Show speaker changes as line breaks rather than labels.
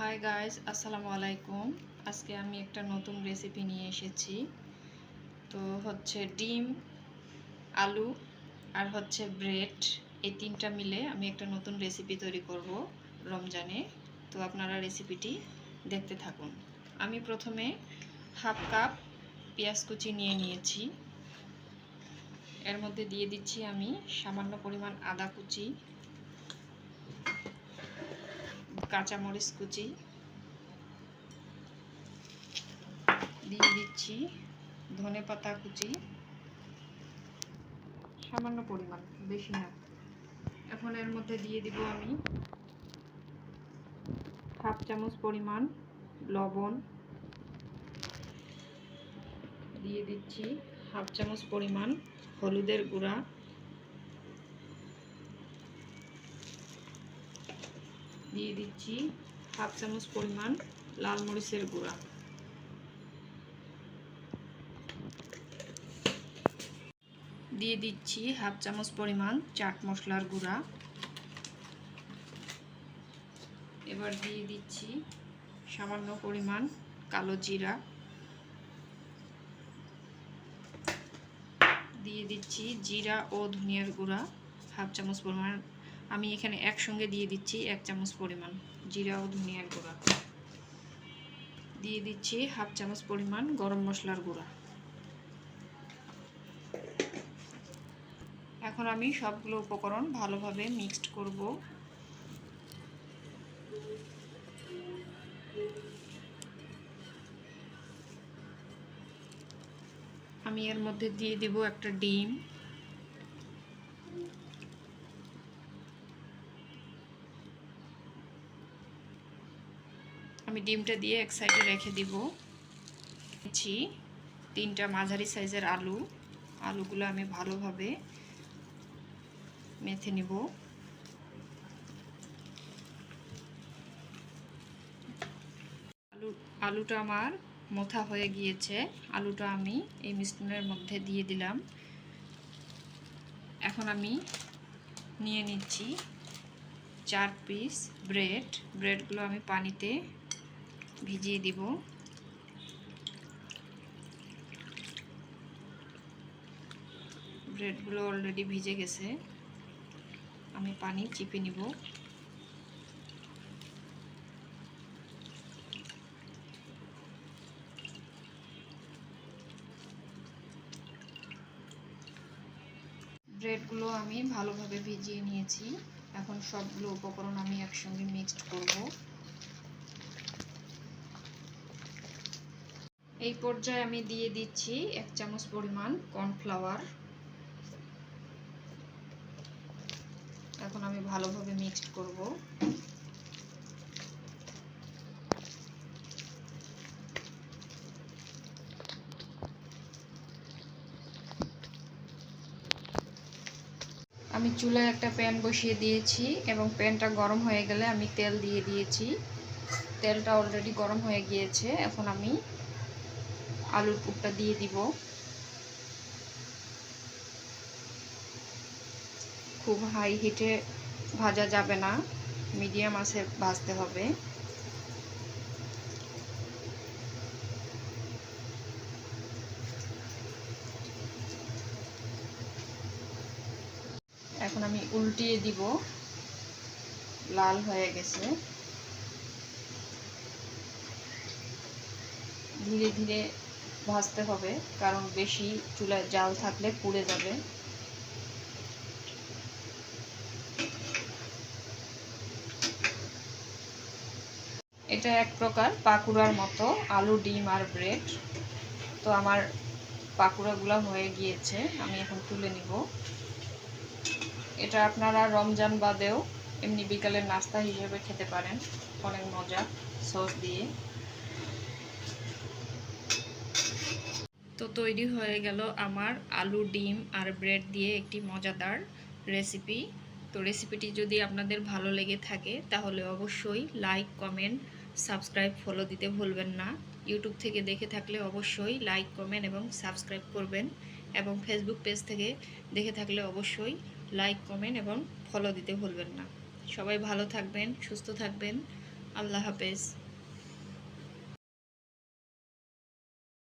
Hi guys আসসালামু আলাইকুম। আজকে আমি একটা নতুন রেসিপি নিয়ে এসেছি। তো হচ্ছে ডিম, আলু আর হচ্ছে ব্রেড এই তিনটা মিলে আমি একটা নতুন রেসিপি তৈরি করব রমজানে। তো আপনারা রেসিপিটি দেখতে থাকুন। আমি প্রথমে হাফ কাপ পেঁয়াজ কুচি নিয়ে নিয়েছি। এর মধ্যে দিয়ে দিচ্ছি আমি সামান্য পরিমাণ আদা কুচি কাঁচামরিচ কুচি দিয়ে দিচ্ছি ধনে পাতা কুচি। সামান্য পরিমাণ, বেশি না। এখন এর মধ্যে দিয়ে দিব আমি হাফ চামচ পরিমাণ লবণ। দিয়ে দিচ্ছি হাফ চামচ পরিমাণ হলুদের গুঁড়া। দিয়ে দিচ্ছি হাফ চামচ পরিমাণ লাল মরিচের গুঁড়া। দিয়ে দিচ্ছি হাফ চামচ পরিমাণ চাট মশলার গুঁড়া। এবার দিয়ে দিচ্ছি সামান্য পরিমাণ কালো জিরা। দিয়ে দিচ্ছি জিরা ও ধনিয়ার গুঁড়া, হাফ চামচ পরিমাণ আমি এখানে একসঙ্গে দিয়ে দিচ্ছি এক চামচ পরিমাণ জিরা ও ধনিয়ার গুঁড়া। দিয়ে দিচ্ছি হাফ চামচ পরিমাণ গরম মশলার গুঁড়া। এখন আমি সবগুলো উপকরণ ভালোভাবে মিক্সড করব। আমি এর মধ্যে দিয়ে দেব একটা ডিম। আমি ডিমটা দিয়ে এক সাইডে রেখে দিব। নিচ্ছি তিনটা মাঝারি সাইজের আলু। আলুগুলো আমি ভালোভাবে মেথে নিব। আলু, আলুটা আমার মোথা হয়ে গিয়েছে। আলুটা আমি এই মিশ্রণের মধ্যে দিয়ে দিলাম। এখন আমি নিয়ে নিচ্ছি চার পিস ব্রেড। ব্রেডগুলো আমি পানিতে ভিজিয়ে দিব। ব্রেডগুলো অলরেডি ভিজে গেছে। আমি পানি চিপে নিব। ব্রেডগুলো আমি ভালোভাবে ভিজিয়ে নিয়েছি। এখন সবগুলো উপকরণ আমি একসঙ্গে মিক্সড করব। এই পর্যায়ে আমি দিয়ে দিচ্ছি এক চামচ পরিমাণ কর্নফ্লাওয়ার। এখন আমি ভালোভাবে মিক্সড করব। আমি চুলায় একটা প্যান বসিয়ে দিয়েছি এবং প্যানটা গরম হয়ে গেলে আমি তেল দিয়ে দিয়েছি। তেলটা অলরেডি গরম হয়ে গিয়েছে। এখন আমি আলুর পুরটা দিয়ে দিব। খুব হাই হিটে ভাজা যাবে না মিডিয়াম আছে, ভাজতে হবে। এখন আমি উল্টিয়ে দিব, লাল হয়ে গেছে। ধীরে ধীরে ভাজতে হবে, কারণ বেশি চুলায় জাল থাকলে পুড়ে যাবে। এটা এক প্রকার পাকুড়ার মতো, আলু, ডিম আর ব্রেড। তো আমার পাকুড়াগুলো হয়ে গিয়েছে, আমি এখন তুলে নিব। এটা আপনারা রমজান বাদেও এমনি বিকালের নাস্তা হিসেবে খেতে পারেন, অনেক মজা, সস দিয়ে। তো তৈরি হয়ে গেল আমার আলু, ডিম আর ব্রেড দিয়ে একটি মজাদার রেসিপি তো রেসিপিটি যদি আপনাদের ভালো লেগে থাকে, তাহলে অবশ্যই লাইক কমেন্ট সাবস্ক্রাইব ফলো দিতে ভুলবেন না। ইউটিউব থেকে দেখে থাকলে অবশ্যই লাইক কমেন্ট এবং সাবস্ক্রাইব করবেন এবং ফেসবুক পেজ থেকে দেখে থাকলে অবশ্যই লাইক কমেন্ট এবং ফলো দিতে ভুলবেন না। সবাই ভালো থাকবেন, সুস্থ থাকবেন। আল্লাহ হাফেজ।